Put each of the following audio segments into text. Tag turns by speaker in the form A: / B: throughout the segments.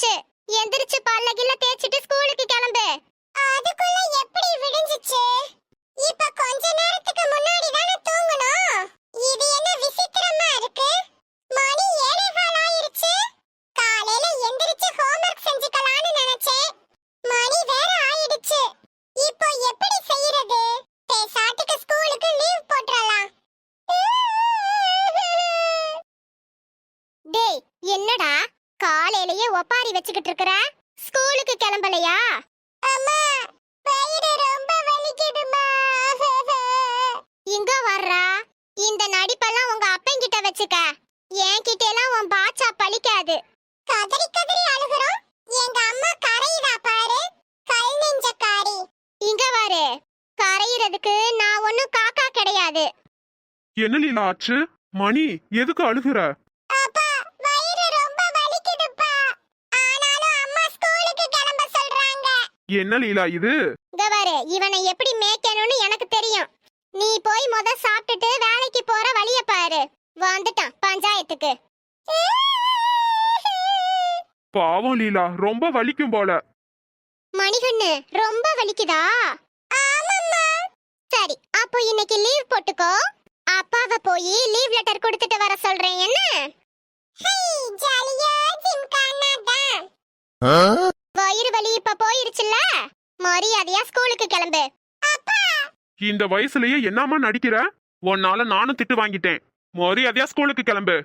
A: ஆயிடுச்சு எந்திரிச்சு பல்ல கில்ல தேய்ச்சிட்டு காலையிலேயே வச்சுக்கிட்டு இருக்கற? ஸ்கூலுக்கு கிளம்பலையா? அம்மா வயிறு ரொம்ப வலிக்குதுமா இங்க வர்றா. இந்த நடிப்பெல்லாம் உங்க அப்பங்கிட்ட வச்சுக்க. என்கிட்ட எல்லாம் உன் பாச்சா பழிக்காது. கதறி கதறி அழுகுறோம். எங்க அம்மா கரையுதா பாரு. கல் நெஞ்சக்காரி. இங்க வாரு கரையிறதுக்கு நான் ஒண்ணும் காக்கா கிடையாது.
B: என்ன லீலா ஆச்சு? மணி எதுக்கு அழுகுற? என்ன லீலா இது?
A: இங்க பாரு இவனை எப்படி மேய்க்கணும்னு எனக்கு தெரியும். நீ போய் முத சாப்பிட்டுட்டு வேலைக்கு போற வழிய பாரு. வந்துட்டான் பஞ்சாயத்துக்கு.
B: பாவம் லீலா ரொம்ப வலிக்கும் போல.
A: மணிகண்ணு ரொம்ப வலிக்குதா? ஆமாம்மா. சரி அப்போ இன்னைக்கு லீவ் போட்டுக்கோ. அப்பாவை போய் லீவ் லெட்டர் கொடுத்துட்டு வர சொல்றேன் என்ன? ஜாலியா இப்ப போயிருச்சுல்ல மரியாதையா ஸ்கூலுக்கு கிளம்பு. அப்பா!
B: இந்த வயசுலயே என்னம்மா நடிக்கிற? உன்னால நானும் திட்டு வாங்கிட்டேன். மரியாதையா ஸ்கூலுக்கு கிளம்பு.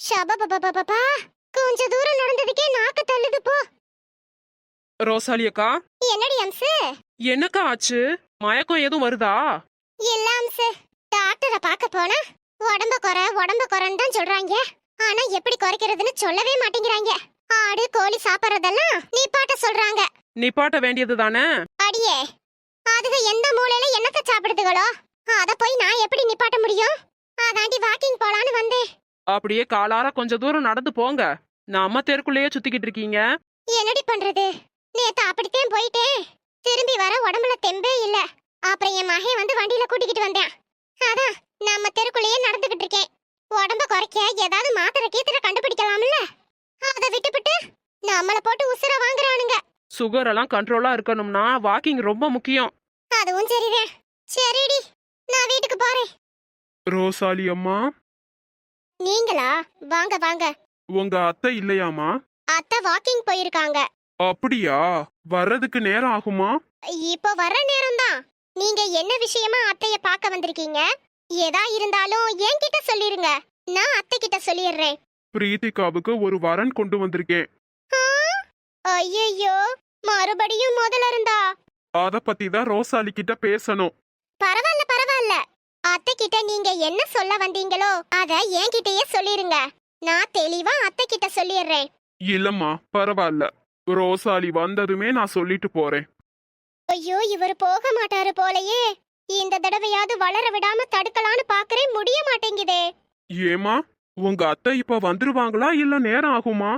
A: ஷபபபபபா கொஞ்ச தூரம் நடந்ததுக்கே நாக்கு தள்ளுது போ.
C: ரோசாலி அக்கா
A: என்னடி அம்சு?
C: என்னக்கா ஆச்சு? மயக்கம் எதுவும் வருதா?
A: இல்ல அம்சு. டாக்டரை பார்க்க போனா உடம்ப குறை உடம்ப குறைன்னு தான் சொல்றாங்க. ஆனா எப்படி குறைக்கிறதுன்னு சொல்லவே மாட்டேங்கிறாங்க. ஆடு கோழி சாப்பிடுறதெல்லாம் நிப்பாட்ட சொல்றாங்க.
C: நிப்பாட்ட வேண்டியது தானே?
A: அடியே அதுக எந்த மூலையில என்னத்த சாப்பிடுதுகளோ? அத போய் நான் எப்படி நிப்பாட்ட முடியும்? அதாண்டி வாக்கிங் போலான்னு வந்தேன்.
C: அப்படியே காலார கொஞ்ச தூரம் நடந்து போங்க. நம்ம தெருக்குள்ளேயே சுத்திக்கிட்டு இருக்கீங்க.
A: என்னடி பண்றது? நேத்து அப்படித்தான் போயிட்டேன். திரும்பி வர உடம்புல தெம்பே இல்ல. அப்புறம் என் மகன் வந்து வண்டியில கூட்டிக்கிட்டு வந்தேன். அதான் நம்ம தெருக்குள்ளேயே நடந்துகிட்டு இருக்கேன். உடம்ப குறைக்க ஏதாவது மாத்திரை கீத்திர கண்டுபிடிக்கலாம்ல? அதை விட்டுவிட்டு நம்மள போட்டு உசுர வாங்குறானுங்க.
C: சுகர் எல்லாம் கண்ட்ரோலா இருக்கணும்னா வாக்கிங் ரொம்ப முக்கியம்.
A: அதுவும் சரிதான் சரிடி நான் வீட்டுக்கு போறேன்.
B: ரோசாலி அம்மா.
A: நீங்களா? வாங்க வாங்க.
B: உங்க அத்தை இல்லையாமா
A: அத்தை வாக்கிங் போயிருக்காங்க.
B: அப்படியா? வர்றதுக்கு நேரம் ஆகுமா?
A: இப்போ வர்ற நேரம்தான். நீங்க என்ன விஷயமா அத்தைய பார்க்க வந்திருக்கீங்க? ஏதா இருந்தாலும் என்கிட்ட சொல்லிருங்க. நான் அத்தை கிட்ட சொல்லிடுறேன்.
B: பிரீத்திகாவுக்கு ஒரு வரன் கொண்டு வந்திருக்கேன்.
A: ஐயோ மறுபடியும் முதல்ல இருந்தா?
B: அத பத்தி தான் ரோசாலி கிட்ட பேசணும்.
A: பரவாயில்ல பரவாயில்ல. அத்தை கிட்ட நீங்க என்ன சொல்ல வந்தீங்களோ அத என்கிட்டயே சொல்லிருங்க. நான் தெளிவா அத்தை கிட்ட சொல்லிடுறேன்.
B: இல்லம்மா பரவாயில்ல. ரோசாலி வந்ததுமே நான் சொல்லிட்டு போறேன்.
A: ஐயோ இவர் போக மாட்டாரு போலயே. இந்த தடவையாவது வளர விடாம தடுக்கலான்னு பாக்குறேன் முடிய மாட்டேங்குதே.
B: ஏமா உங்க அத்தை இப்ப வந்துருவாங்களா இல்ல நேரம் ஆகுமா?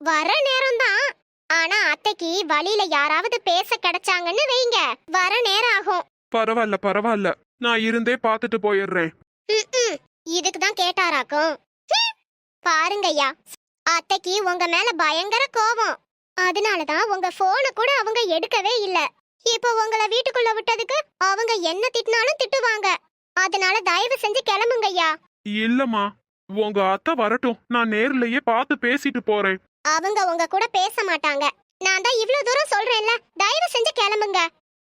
A: வர நேரம்தான். ஆனா அத்தைக்கு வழியில யாராவது பேச கிடைச்சாங்கன்னு வைங்க. வர நேரம் ஆகும்.
B: பரவாயில்ல பரவாயில்ல. நான் இருந்தே பார்த்துட்டு போயிடுறேன்.
A: இதுக்கு தான் கேட்டாராக்கும். பாருங்கய்யா அத்தைக்கு உங்க மேல பயங்கர கோபம். அதனாலதான் உங்க போனை கூட அவங்க எடுக்கவே இல்ல. இப்போ உங்களை வீட்டுக்குள்ள விட்டதுக்கு அவங்க என்ன திட்டினாலும் திட்டுவாங்க. அதனால தயவு செஞ்சு கிளம்புங்கய்யா
B: இல்லம்மா உங்க அத்தை வரட்டும். நான் நேர்லயே பார்த்து பேசிட்டு போறேன்.
A: அவங்க உங்க கூட பேச மாட்டாங்க. நான் தான் இவ்ளோ தூரம் சொல்றேன்ல தயவு செஞ்சு கிளம்புங்க.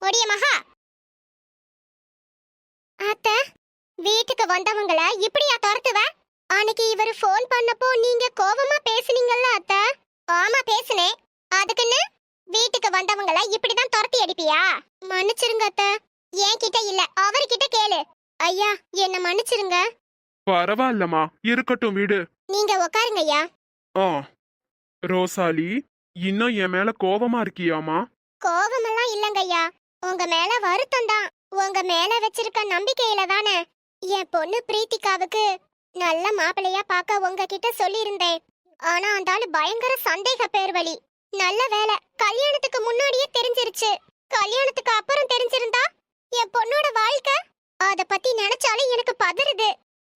A: ஒடிய மகா. அத்த வீட்டுக்கு வந்தவங்கள இப்படியா துரத்துவ? அன்னைக்கு இவர் ஃபோன் பண்ணப்போ நீங்க கோவமா பேசுனீங்கல்ல அத்த? ஆமா பேசுனேன். அதுக்குன்னு வீட்டுக்கு வந்தவங்கள இப்படிதான் துரத்தி அடிப்பியா? மன்னிச்சிருங்க அத்த. என்கிட்ட இல்ல. அவர்கிட்ட கேளு. ஐயா என்ன மன்னிச்சிருங்க.
B: பரவாயில்லம்மா. இருக்கட்டும் விடு.
A: நீங்க உட்காருங்க ஐயா.
B: ஆ. ரோசாலி இன்னும் என் மேல கோவமா இருக்கியாமா
A: கோவமெல்லாம் இல்லங்கய்யா உங்க மேல வருத்தம் தான். உங்க மேல வச்சிருக்க நம்பிக்கையில தானே. என் பொண்ணு பிரீத்திகாவுக்கு நல்ல மாப்பிள்ளையா பார்க்க உங்ககிட்ட சொல்லியிருந்தேன். ஆனா அந்த ஆளு பயங்கர சந்தேக பேர் வழி நல்ல வேலை. கல்யாணத்துக்கு முன்னாடியே தெரிஞ்சிருச்சு. கல்யாணத்துக்கு அப்புறம் தெரிஞ்சிருந்தா என் பொண்ணோட வாழ்க்கை? அத பத்தி நினைச்சாலும் எனக்கு பதறுது.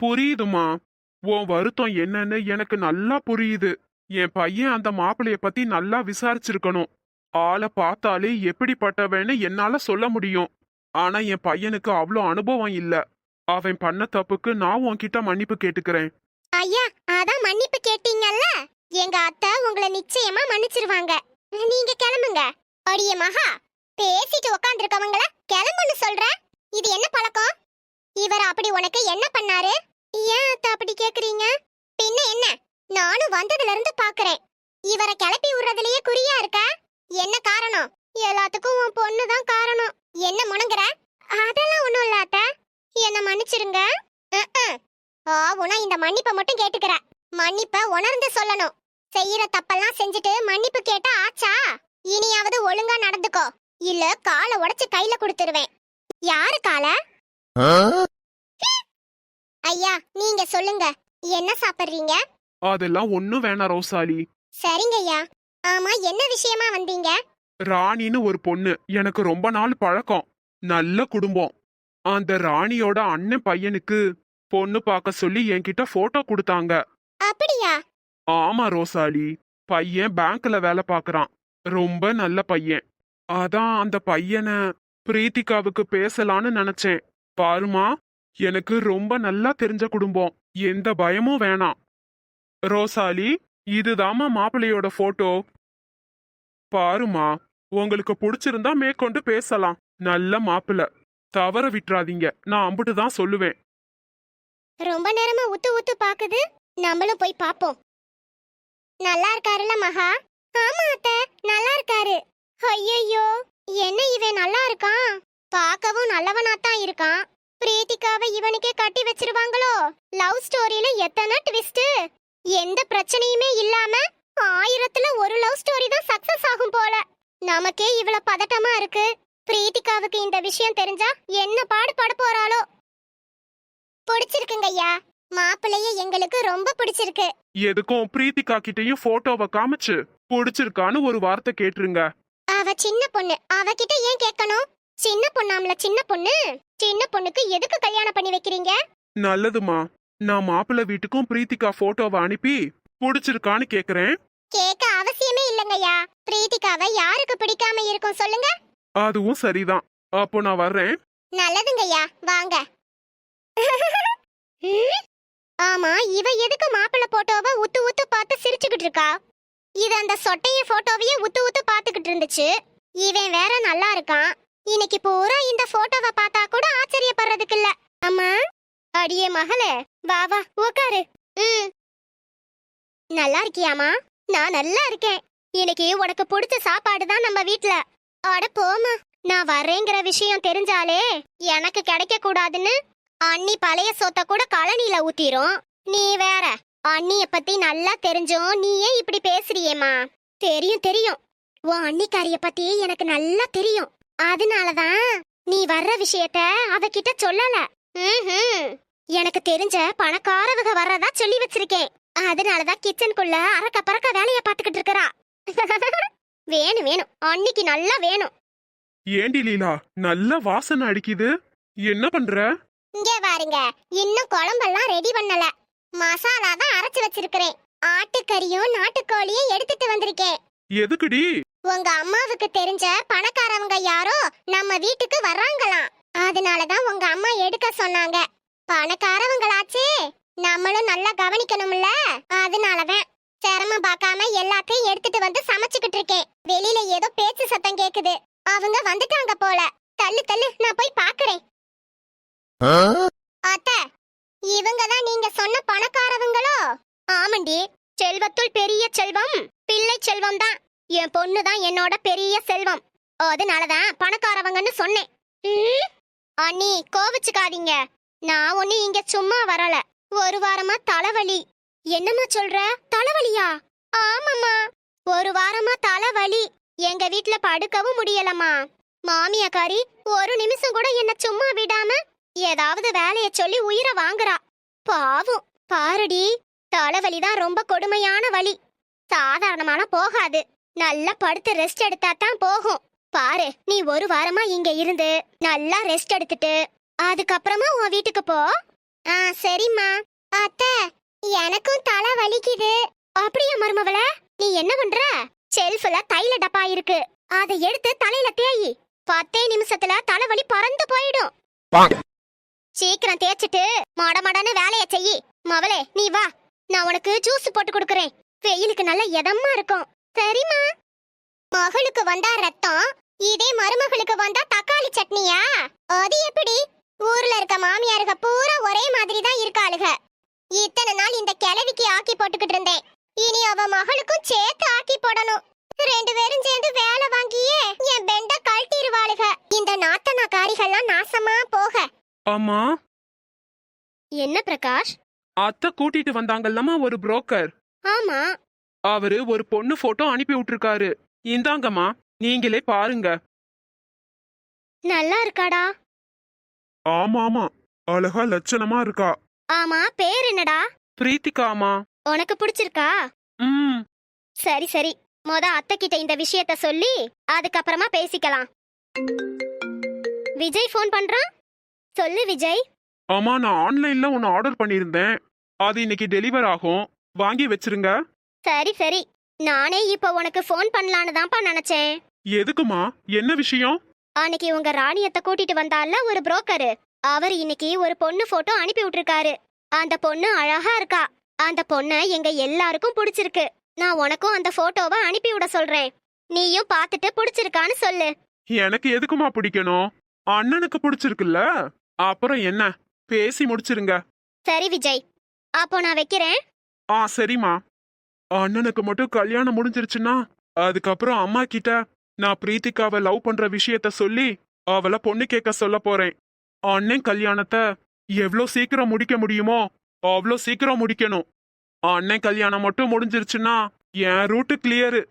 B: புரியுதுமா உன் வருத்தம் என்னன்னு எனக்கு நல்லா புரியுது. என் பையன் அந்த மாப்பிளைய பத்தி நல்லா விசாரிச்சிருக்கணும். ஆளை பார்த்தாலே எப்படிப்பட்டவன்னு என்னால சொல்ல முடியும். ஆனா என் பையனுக்கு அவ்வளோ அனுபவம் இல்ல. அவன் பண்ண தப்புக்கு நான் உன்கிட்ட மன்னிப்பு கேட்டுக்கிறேன்.
A: ஐயா அதான் மன்னிப்பு கேட்டீங்கல்ல? எங்க அத்தை உங்களை நிச்சயமா மன்னிச்சிருவாங்க. நீங்க கிளம்புங்க. அடிய மகா பேசிட்டு உக்காந்துருக்கவங்கள கிளம்புன்னு சொல்றேன் இது என்ன பழக்கம்? இவர் அப்படி உனக்கு என்ன பண்ணாரு? ஏன் அத்தை அப்படி கேக்குறீங்க? பின்ன என்ன? நானும் வந்ததுல இருந்து பாக்குறேன். இவரை கிளப்பி விடுறதுலயே குறியா இருக்க? என்ன காரணம்? எல்லாத்துக்கும் உன் பொண்ணு தான் காரணம். என்ன முணங்குற? அதெல்லாம் ஒண்ணும் இல்ல அத்தை. என்ன மன்னிச்சிருங்க. ஆவுனா இந்த மன்னிப்பை மட்டும் கேட்டுக்கிற. மன்னிப்ப உணர்ந்து சொல்லணும். செய்யற தப்பெல்லாம் செஞ்சுட்டு மன்னிப்பு கேட்டா ஆச்சா? இனியாவது ஒழுங்கா நடந்துக்கோ. இல்ல காலை உடைச்சு கையில கொடுத்துருவேன். யாரு கால? ஐயா நீங்க சொல்லுங்க. என்ன சாப்பிடுறீங்க?
B: அதெல்லாம் ஒன்னும் வேணாம் ரோசாலி.
A: சரிங்க ஐயா. ஆமா என்ன விஷயமா வந்தீங்க?
B: ராணின்னு ஒரு பொண்ணு. எனக்கு ரொம்ப நாள் பழக்கம். நல்ல குடும்பம். அந்த ராணியோட அண்ணன் பையனுக்கு பொண்ணு பார்க்க சொல்லி என்கிட்ட போட்டோ கொடுத்தாங்க.
A: அப்படியா?
B: ஆமா ரோசாலி. பையன் பேங்க்ல வேலை பார்க்கறான் ரொம்ப நல்ல பையன். அதான் அந்த பையனை பிரீத்திகாவுக்கு பேசலான்னு நினைச்சேன். பாருமா எனக்கு ரொம்ப நல்லா தெரிஞ்ச குடும்பம். எந்த பயமும் வேணாம். ரோசாலி இதுதாம்மா மாப்பிள்ளையோட போட்டோ. பாருமா உங்களுக்கு பிடிச்சிருந்தா மேற்கொண்டு பேசலாம். நல்ல மாப்பிள்ள. தவற விட்டுறாதீங்க. நான் அம்புட்டு தான் சொல்லுவேன்.
A: ரொம்ப நேரமா உத்து உத்து பாக்குது. நம்மளும் போய் பாப்போம். நல்லா இருக்காருல மகா? ஆமா அத்த நல்லா இருக்காரு ஐயையோ என்ன இவன் நல்லா இருக்கான் பார்க்கவும் நல்லவனா தான் இருக்கான். பிரீத்திகாவை இவனுக்கே கட்டி வச்சிருவாங்களோ? லவ் ஸ்டோரியில எத்தனை ட்விஸ்ட் எந்த பிரச்சனையுமே இல்லாம ஆயிரத்துல ஒரு லவ் ஸ்டோரி தான் சக்சஸ் ஆகும் போல. நமக்கே இவ்வளவு பதட்டமா இருக்கு. பிரீத்திகாவுக்கு இந்த விஷயம் தெரிஞ்சா என்ன பாடு பட போறாளோ? பிடிச்சிருக்குங்க ஐயா. மாப்பிள்ளைய எங்களுக்கு ரொம்ப பிடிச்சிருக்கு.
B: எதுக்கும் பிரீத்திகா கிட்டயும் போட்டோவை காமிச்சு பிடிச்சிருக்கான்னு ஒரு வார்த்தை கேட்டுருங்க.
A: அவ சின்ன பொண்ணு. அவகிட்ட ஏன் கேட்கணும்? சின்ன பொண்ணாம்ல சின்ன பொண்ணு? சின்ன பொண்ணுக்கு எதுக்கு கல்யாணம் பண்ணி வைக்கிறீங்க?
B: நல்லதுமா நான் மாப்பிள்ளை வீட்டுக்கும் பிரீத்திகா போட்டோவை அனுப்பி பிடிச்சிருக்கான்னு கேக்குறேன்.
A: கேட்க அவசியமே இல்லைங்கய்யா. பிரீத்திகாவை யாருக்கு பிடிக்காம இருக்கும் சொல்லுங்க.
B: அதுவும் சரிதான். அப்போ நான் வர்றேன்.
A: நல்லதுங்கய்யா. வாங்க? ஆமா இவ எதுக்கு மாப்பிள்ள போட்டோவை உத்து உத்து பார்த்து சிரிச்சுக்கிட்டு இருக்கா? இது அந்த சொட்டைய போட்டோவையே உத்து உத்து பார்த்துக்கிட்டு இருந்துச்சு. இவன் வேற நல்லா இருக்கான். இன்னைக்கு பூரா இந்த போட்டோவை பார்த்தா கூட ஆச்சரியப்படுறதுக்கு இல்ல. அம்மா? அடியே மகளே வா வா உக்காரு. ம். நல்லா இருக்கியாமா நான் நல்லா இருக்கேன். இன்னைக்கு உனக்கு பிடிச்ச சாப்பாடு தான் நம்ம வீட்ல. அட போமா நான் வரேங்கிற விஷயம் தெரிஞ்சாலே எனக்கு கிடைக்க கூடாதுன்னு அண்ணி பழைய சொத்த கூட கழனியில ஊத்திரும். நீ வேற அண்ணிய பத்தி நல்லா தெரிஞ்சும் நீ ஏன் இப்படி பேசுறியேம்மா. தெரியும் தெரியும். உன் அண்ணிக்காரிய பத்தி எனக்கு நல்லா தெரியும். அதனாலதான் நீ வர்ற விஷயத்த அவகிட்ட சொல்லல. எனக்கு தெரிஞ்ச பணக்காரவக வர்றதா சொல்லி வச்சிருக்கேன். அதனாலதான் கிச்சனுக்குள்ள அறக்க பறக்க வேலைய பாத்துக்கிட்டு இருக்கறா. வேணும் வேணும். அன்னைக்கு நல்லா வேணும்.
B: ஏண்டி லீலா நல்ல வாசனை அடிக்குது. என்ன பண்ற?
A: இங்க பாருங்க. இன்னும் குழம்பெல்லாம் ரெடி பண்ணல. மசாலா தான் அரைச்சு வச்சிருக்கிறேன். ஆட்டுக்கறியும் நாட்டுக்கோழியும் எடுத்துட்டு வந்திருக்கேன்.
B: எதுக்குடி?
A: உங்க அம்மாவுக்கு தெரிஞ்ச பணக்காரவங்க யாரோ நம்ம வீட்டுக்கு வர்றாங்களாம். அதனாலதான் உங்க அம்மா எடுக்க சொன்னாங்க. பணக்காரவங்களாச்சே. நம்மளும் நல்லா கவனிக்கணும்ல. அதனாலதான் சிரமம் பார்க்காம எல்லாத்தையும் எடுத்துட்டு வந்து சமைச்சுக்கிட்டு இருக்கேன். வெளியில ஏதோ பேச்சு சத்தம் கேக்குது. அவங்க வந்துட்டாங்க போல. தள்ளு தள்ளு நான் போய் பாக்குறேன். அத்தை இவங்க தான் நீங்க சொன்ன பணக்காரவங்களோ? ஆமண்டி செல்வத்துள் பெரிய செல்வம் பிள்ளை செல்வம் தான். என் பொண்ணு தான் என்னோட பெரிய செல்வம். அதனாலதான் பணக்காரவங்கன்னு சொன்னேன். அண்ணி கோவிச்சுக்காதீங்க. நான் ஒண்ணு இங்க சும்மா வரல. ஒரு வாரமா தலைவலி. என்னம்மா சொல்ற? தலைவலியா? ஆமாம்மா. ஒரு வாரமா தலைவலி. எங்க வீட்ல படுக்கவும் முடியலம்மா. மாமியாக்காரி ஒரு நிமிஷம் கூட என்ன சும்மா விடாம ஏதாவது வேலைய சொல்லி உயிரை வாங்குறா. பாவம். பாருடி தலைவலி தான் ரொம்ப கொடுமையான வலி. சாதாரணமான போகாது. நல்லா படுத்து ரெஸ்ட் எடுத்தா தான் போகும். பாரு நீ ஒரு வாரமா இங்க இருந்து நல்லா ரெஸ்ட் எடுத்துட்டு அதுக்கப்புறமா உன் வீட்டுக்கு போ. ஆ சரிம்மா. அத்த எனக்கும் தலை வலிக்குது. அப்படியா மருமவள நீ என்ன பண்ற? செல்ஃப்ல தைல டப்பா இருக்கு. அதை எடுத்து தலையில தேயி பத்தே நிமிஷத்துல தலைவலி பறந்து போயிடும். சீக்கிரம் தேய்ச்சிட்டு மட மடன்னு வேலையை செய்யி மவளே நீ வா. நான் உனக்கு ஜூஸ் போட்டு கொடுக்குறேன். வெயிலுக்கு நல்ல இதமா இருக்கும். சரிம்மா. மகளுக்கு வந்தா ரத்தம் இதே மருமகளுக்கு வந்தா தக்காளி சட்னியா? அது எப்படி? ஊர்ல இருக்க மாமியாருக பூரா ஒரே மாதிரி தான் இருக்காளுக இத்தனை நாள் இந்த கிழவிக்கு ஆக்கி போட்டுக்கிட்டு இருந்தேன். இனி அவ மகளுக்கும் சேர்த்து ஆக்கி போடணும். ரெண்டு பேரும் சேர்ந்து வேலை வாங்கியே என் பெண்ட கழட்டிடுவாளுக இந்த நாத்தனாக்காரிகள்லாம் நாசமா போக.
B: அம்மா
A: என்ன பிரகாஷ்?
B: அத்தை கூட்டிட்டு வந்தாங்கல்லம்மா ஒரு புரோக்கர்
A: ஆமா.
B: அவரு ஒரு பொண்ணு போட்டோ அனுப்பி விட்டுருக்காரு. இந்தாங்கம்மா நீங்களே பாருங்க.
A: நல்லா இருக்காடா?
B: ஆமா ஆமா அழகா லட்சணமா இருக்கா.
A: ஆமா பேர் என்னடா?
B: பிரீத்திகாமா
A: உனக்கு பிடிச்சிருக்கா?
B: ம்.
A: சரி சரி. மொத அத்தை கிட்ட இந்த விஷயத்த சொல்லி அதுக்கப்புறமா பேசிக்கலாம். விஜய் ஃபோன் பண்றான்? சொல்லு விஜய்.
B: ஆமா நான் ஆன்லைன்ல ஒன்னு ஆர்டர் பண்ணியிருந்தேன். அது இன்னைக்கு டெலிவர் ஆகும். வாங்கி வச்சிருங்க.
A: சரி சரி. நானே இப்போ உனக்கு ஃபோன் பண்ணலான்னு தான்ப்பா நினைச்சேன்.
B: எதுக்குமா? என்ன விஷயம்?
A: அன்னைக்கு உங்க ராணியத்தை கூட்டிட்டு வந்தால ஒரு புரோக்கரு. அவர் இன்னைக்கு ஒரு பொண்ணு போட்டோ அனுப்பி விட்டுருக்காரு. அந்த பொண்ணு அழகா இருக்கா. அந்த பொண்ணை எங்க எல்லாருக்கும் பிடிச்சிருக்கு. நான் உனக்கும் அந்த போட்டோவை அனுப்பி விட சொல்றேன். நீயும் பார்த்துட்டு பிடிச்சிருக்கான்னு சொல்லு.
B: எனக்கு எதுக்குமா பிடிக்கணும்? அண்ணனுக்கு பிடிச்சிருக்குல்ல? அப்புறம் என்ன? பேசி முடிச்சிருங்க.
A: சரி விஜய். அப்போ நான் வைக்கிறேன்.
B: ஆ சரிம்மா. அண்ணனுக்கு மட்டும் கல்யாணம் முடிஞ்சிருச்சுன்னா அதுக்கப்புறம் அம்மா கிட்ட நான் பிரீத்திகாவை லவ் பண்ற விஷயத்த சொல்லி அவளை பொண்ணு கேட்க சொல்ல போறேன். அண்ணன் கல்யாணத்தை எவ்வளோ சீக்கிரம் முடிக்க முடியுமோ அவ்வளோ சீக்கிரம் முடிக்கணும். அண்ணன் கல்யாணம் மட்டும் முடிஞ்சிருச்சுன்னா என் ரூட்டு கிளியரு